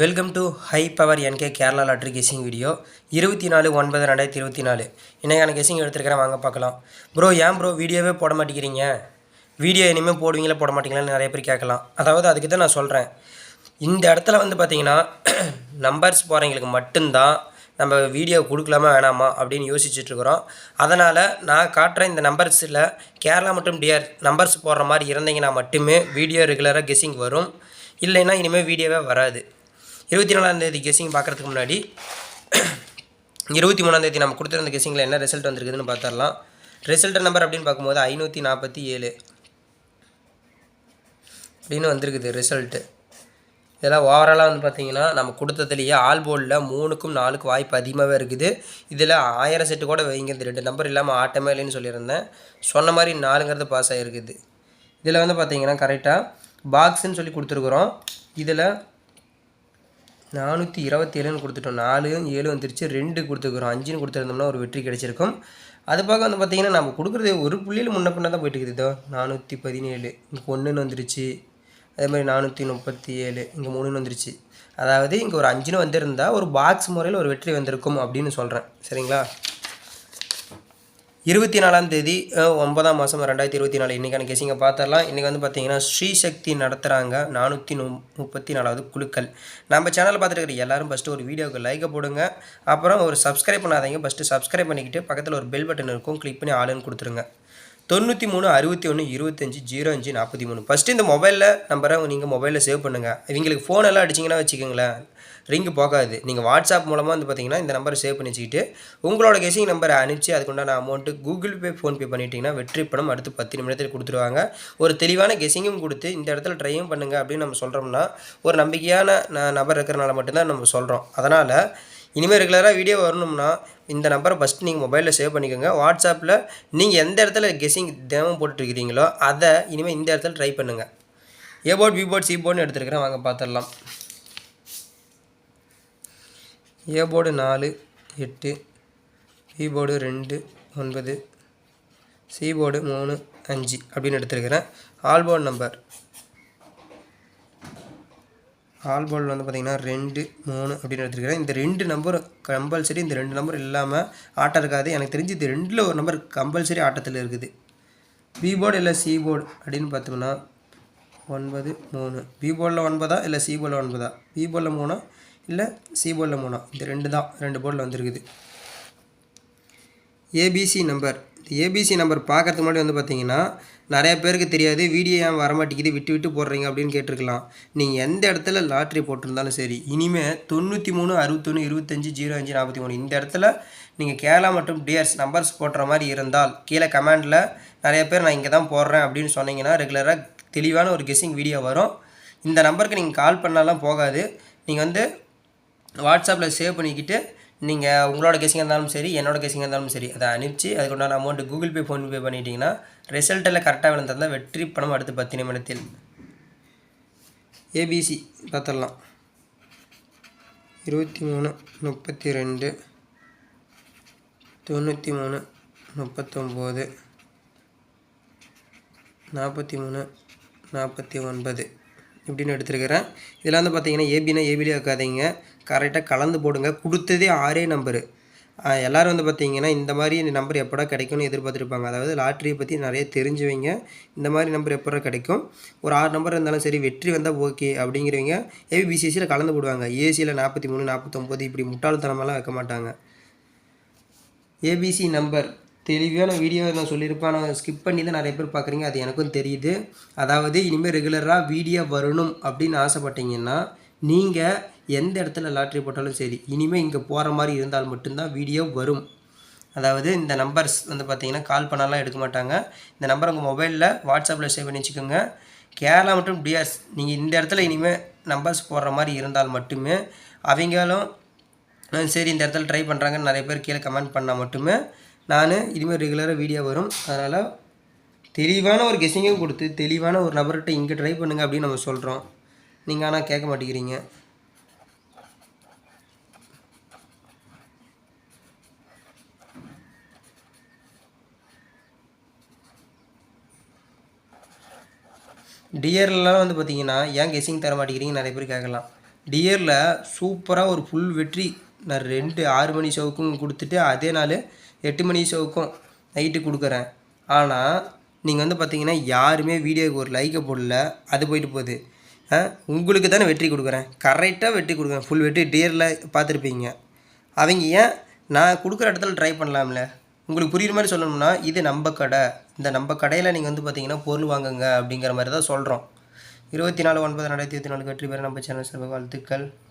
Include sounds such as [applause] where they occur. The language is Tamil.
Welcome to high power NK Kerala lottery guessing video இருபத்தி நாலு ஒன்பது ரெண்டாயிரத்தி இருபத்தி நாலு இன்றைக்கான கெஸிங் எடுத்துருக்கிறேன்? வாங்க பார்க்கலாம். ப்ரோ ஏன் ப்ரோ வீடியோவே போட மாட்டேங்கிறீங்க? வீடியோ இனிமேல் போடுவீங்களா போட மாட்டீங்களான்னு நிறைய பேர் கேட்கலாம். அதாவது அதுக்கு தான் நான் சொல்கிறேன் இந்த இடத்துல வந்து பார்த்தீங்கன்னா நம்பர்ஸ் [clears throat] போகிறவங்களுக்கு மட்டும்தான் நம்ம வீடியோ கொடுக்கலாமா வேணாமா அப்படின்னு யோசிச்சுட்ருக்குறோம் அதனால் நான் காட்டுற இந்த நம்பர்ஸில் கேரளா மற்றும் டிஆர் நம்பர்ஸ் போடுற மாதிரி இருந்தீங்கன்னா மட்டுமே வீடியோ ரெகுலராக கெஸிங் வரும். இல்லைன்னா இனிமேல் வீடியோவே வராது. இருபத்தி நாலாந்தேதி கெஸிங் பார்க்குறதுக்கு முன்னாடி இருபத்தி மூணாந்தேதி நம்ம கொடுத்துருந்த கெஸிங்கில் என்ன ரிசல்ட் வந்திருக்குதுன்னு பார்த்துடலாம். ரிசல்ட் நம்பர் அப்படின்னு பார்க்கும்போது ஐநூற்றி நாற்பத்தி ஏழு. அப்படின்னு வந்திருக்குது ரிசல்ட்டு இதெல்லாம் ஓவராலாக வந்து பார்த்தீங்கன்னா நம்ம கொடுத்ததுலேயே ஆல் போர்டில் மூணுக்கும் நாலுக்கும் வாய்ப்பு அதிகமாகவே இருக்குது. இதில் ஆயிரம் செட்டு கூட வைங்க இந்த ரெண்டு நம்பர் இல்லாமல் ஆட்டமே இல்லைன்னு சொல்லியிருந்தேன். சொன்ன மாதிரி நாலுங்கிறது பாஸ் ஆகிருக்குது இதில் வந்து பார்த்தீங்கன்னா கரெக்டாக பாக்ஸுன்னு சொல்லி கொடுத்துருக்குறோம். இதில் நானூற்றி இருபத்தி ஏழுன்னு கொடுத்துட்டோம். நாலு ஏழு வந்துருச்சு. ரெண்டு கொடுத்துருக்குறோம். அஞ்சுன்னு கொடுத்துருந்தோம்னா ஒரு வெற்றி கிடைச்சிருக்கும். அது பார்க்க வந்து பார்த்தீங்கன்னா நம்ம கொடுக்குறது ஒரு புள்ளியில் முன்ன பின்ன தான் போயிட்டு இருக்குது. இதோ நானூற்றி பதினேழு. இங்கே ஒன்றுன்னு வந்துருச்சு. அதே மாதிரி நானூற்றி முப்பத்தி ஏழு. இங்கே மூணுன்னு வந்துருச்சு. அதாவது இங்கே ஒரு அஞ்சுன்னு வந்திருந்தால் ஒரு பாக்ஸ் முறையில் ஒரு வெற்றி வந்திருக்கும் அப்படின்னு சொல்கிறேன் சரிங்களா? இருபத்தி நாலாம் தேதி ஒன்பதாம் மாதம் ரெண்டாயிரத்தி இருபத்தி நாலு. இன்றைக்கான கேசிங்க பார்த்துடலாம் இன்றைக்கி வந்து பார்த்தீங்கன்னா ஸ்ரீசக்தி நடத்துகிறாங்க நானூற்றி நு முப்பத்தி நாலாவது குழுக்கள். நம்ம சேனலில் பார்த்துருக்கிற எல்லாரும் ஃபஸ்ட்டு ஒரு வீடியோவுக்கு லைக்கை போடுங்க. அப்புறம் ஒரு சப்ஸ்கிரைப் பண்ணாதீங்க. ஃபஸ்ட்டு சப்ஸ்கிரைப் பண்ணிக்கிட்டு பக்கத்தில் ஒரு பெல் பட்டன் இருக்கும். கிளிக் பண்ணி ஆளுன்னு கொடுத்துருங்க. தொண்ணூற்றி மூணு அறுபத்தி ஒன்று இருபத்தஞ்சி ஜீரோ அஞ்சு நாற்பத்தி மூணு. ஃபஸ்ட்டு இந்த மொபைலில் நம்பரை நீங்கள் மொபைலில் சேவ் பண்ணுங்கள் இவங்களுக்கு ஃபோன் எல்லாம் அடிச்சிங்கன்னா வச்சுக்கோங்களேன் ரிங்கு போகாது. நீங்கள் வாட்ஸ்அப் மூலமாக வந்து பார்த்தீங்கன்னா இந்த நம்பரை சேவ் பண்ணி வச்சுக்கிட்டு உங்களோட கெஸிங் நம்பரை அனுப்பிச்சு அதுக்குண்டான அமௌண்ட்டு கூகுள் பே ஃபோன்பே பண்ணிட்டீங்கன்னா வெற்றி பணம் அடுத்து பத்து நிமிடத்தில் கொடுத்துருவாங்க. ஒரு தெளிவான கெசிங்கும் கொடுத்து இந்த இடத்துல ட்ரையும் பண்ணுங்கள் அப்படின்னு நம்ம சொல்கிறோம்னா ஒரு நம்பிக்கையான நபர் இருக்கிறனால மட்டும்தான் நம்ம சொல்கிறோம் அதனால் இனிமேல் ரெகுலராக வீடியோ வரணும்னா இந்த நம்பரை ஃபஸ்ட்டு நீங்கள் மொபைலில் சேவ் பண்ணிக்கோங்க. வாட்ஸ்அப்பில் நீங்கள் எந்த இடத்துல கெஸிங் தினமும் போட்டுட்ருக்கிறீங்களோ அதை இனிமேல் இந்த இடத்துல ட்ரை பண்ணுங்கள் A port B port C போர்ட்னு எடுத்துருக்கிறேன். வாங்க பார்த்துடலாம் ஏ போர்டு நாலு எட்டு பி போர்டு ரெண்டு ஒன்பது சி போர்டு மூணு அஞ்சு அப்படின்னு எடுத்துருக்கிறேன். ஆல்போர்ட் நம்பர் ஆல் போர்டில் வந்து பார்த்திங்கன்னா ரெண்டு மூணு அப்படின்னு எடுத்துருக்கிறேன். இந்த ரெண்டு நம்பர் கம்பல்சரி இந்த ரெண்டு நம்பர் இல்லாமல் ஆட்டம் இருக்காது. எனக்கு தெரிஞ்சு இது ரெண்டில் ஒரு நம்பர் கம்பல்சரி ஆட்டத்தில் இருக்குது. பி போர்டு இல்லை சி போர்டு அப்படின்னு பார்த்தோம்னா ஒன்பது மூணு. பி போர்டில் ஒன்பதா இல்லை சி போர்டில் ஒன்பதா? பி போர்டில் மூணா இல்லை சி போர்டில் மூணா? இந்த ரெண்டு தான். ரெண்டு போர்டில் வந்துருக்குது. ஏபிசி நம்பர் ஏபிசி நம்பர் பார்க்கறதுக்கு முன்னாடி வந்து பார்த்தீங்கன்னா நிறைய பேருக்கு தெரியாது. வீடியோ ஏன் வரமாட்டேங்குது? விட்டு விட்டு போடுறீங்க அப்படின்னு கேட்டிருக்கலாம். நீங்கள் எந்த இடத்துல லாட்ரி போட்டிருந்தாலும் சரி இனிமேல் தொண்ணூற்றி மூணு அறுபத்தொன்று இருபத்தஞ்சி ஜீரோ அஞ்சு நாற்பத்தி மூணு இந்த இடத்துல நீங்கள் கேரளா மற்றும் டியர்ஸ் நம்பர்ஸ் போடுற மாதிரி இருந்தால் கீழே கமெண்டில் நிறைய பேர் நான் இங்கே தான் போடுறேன் அப்படின்னு சொன்னீங்கன்னா ரெகுலராக தெளிவான ஒரு கெஸ்ஸிங் வீடியோ வரும். இந்த நம்பருக்கு நீங்கள் கால் பண்ணாலாம் போகாது. நீங்கள் வந்து வாட்ஸ்அப்பில் சேவ் பண்ணிக்கிட்டு நீங்கள் உங்களோட கெஸிங்காக இருந்தாலும் சரி என்னோட கெஸிங்காக இருந்தாலும் சரி அதை அனுப்பிச்சு அதுக்குண்டான அமௌண்ட்டு கூகுள் பே ஃபோன்பே பண்ணிட்டீங்கன்னா ரிசல்ட்டில் கரெக்டாக விழுந்தால் வெற்றி பணம் அடுத்து பத்து நிமிடத்தில் ஏபிசி பார்த்துடலாம். இருபத்தி மூணு முப்பத்தி ரெண்டு தொண்ணூற்றி மூணு முப்பத்தொம்போது நாற்பத்தி மூணு நாற்பத்தி ஒன்பது. இப்படின்னு எடுத்துருக்கிறேன். இதெல்லாம் வந்து பார்த்தீங்கன்னா ஏபினா ஏபிலே வைக்காதீங்க கரெக்டாக கலந்து போடுங்க. கொடுத்ததே ஆறே நம்பரு எல்லோரும் வந்து பார்த்தீங்கன்னா இந்த மாதிரி நம்பர் எப்படா கிடைக்கும்னு எதிர்பார்த்துருப்பாங்க. அதாவது லாட்ரியை பற்றி நிறைய தெரிஞ்சவங்க இந்த மாதிரி நம்பர் எப்படா கிடைக்கும்? ஒரு ஆறு நம்பர் இருந்தாலும் சரி வெற்றி வந்தால் ஓகே அப்படிங்கிறவங்க ஏபிபிசிசியில் கலந்து போடுவாங்க. ஏசியில் நாற்பத்தி மூணு நாற்பத்தொம்போது இப்படி முட்டாள்தனமெல்லாம் வைக்க மாட்டாங்க. ஏபிசி நம்பர் தெளிவான வீடியோ நான் சொல்லியிருப்பேன். நான் ஸ்கிப் பண்ணி தான் நிறைய பேர் பார்க்குறீங்க அது எனக்கும் தெரியுது. அதாவது இனிமேல் ரெகுலராக வீடியோ வரணும் அப்படின்னு ஆசைப்பட்டீங்கன்னா நீங்கள் எந்த இடத்துல லாட்ரி போட்டாலும் சரி இனிமேல் இங்கே போகிற மாதிரி இருந்தால் மட்டும்தான் வீடியோ வரும். அதாவது இந்த நம்பர்ஸ் வந்து பார்த்திங்கன்னா கால் பண்ணாலாம் எடுக்க மாட்டாங்க. இந்த நம்பர் உங்கள் மொபைலில் வாட்ஸ்அப்பில் சேவ் பண்ணி வச்சுக்கோங்க. கேரளா மற்றும் டிஆர்ஸ் நீங்கள் இந்த இடத்துல இனிமேல் நம்பர்ஸ் போடுற மாதிரி இருந்தால் மட்டுமே அவங்களும் ஆ, சரி இந்த இடத்துல ட்ரை பண்ணுறாங்கன்னு நிறைய பேர் கீழே கமெண்ட் பண்ணால் மட்டுமே நான் இனிமேல் ரெகுலராக வீடியோ வரும். அதனால் தெளிவான ஒரு கெஸிங்கும் கொடுத்து தெளிவான ஒரு நபர்கிட்ட இங்கே ட்ரை பண்ணுங்க அப்படின்னு நம்ம சொல்கிறோம் நீங்கள் ஆனால் கேட்க மாட்டேங்கிறீங்க. டியர்லாம் வந்து பார்த்தீங்கன்னா ஏன் கெஸிங் தர மாட்டேங்கிறீங்க நிறைய பேர் கேட்கலாம். டியரில் சூப்பராக ஒரு ஃபுல் வெற்றி. நான் ரெண்டு ஆறு மணி ஷோவுக்கும் கொடுத்துட்டு அதே நாள் எட்டு மணி ஷோவுக்கும் நைட்டு கொடுக்குறேன். ஆனால் நீங்கள் வந்து பார்த்தீங்கன்னா யாருமே வீடியோவுக்கு ஒரு லைக்கை போடல. அது போயிட்டு போகுது. ஆ உங்களுக்கு தானே வெற்றி கொடுக்குறேன். கரெக்டாக வெற்றி கொடுக்குறேன். ஃபுல் வெற்றி டியரில் பார்த்துருப்பீங்க. அவங்க ஏன் நான் கொடுக்குற இடத்துல ட்ரை பண்ணலாம்ல? உங்களுக்கு புரியுற மாதிரி சொல்லணும்னா இது நம்ம கடை. இந்த நம்ம கடையில் நீங்கள் வந்து பார்த்தீங்கன்னா பொருள் வாங்குங்க அப்படிங்கிற மாதிரி தான் சொல்கிறோம் இருபத்தி நாலு ஒன்பது ரெண்டாயிரத்தி இருபத்தி நாலு வெற்றி பெற நம்ம சேனல் சார்பாக வாழ்த்துக்கள்.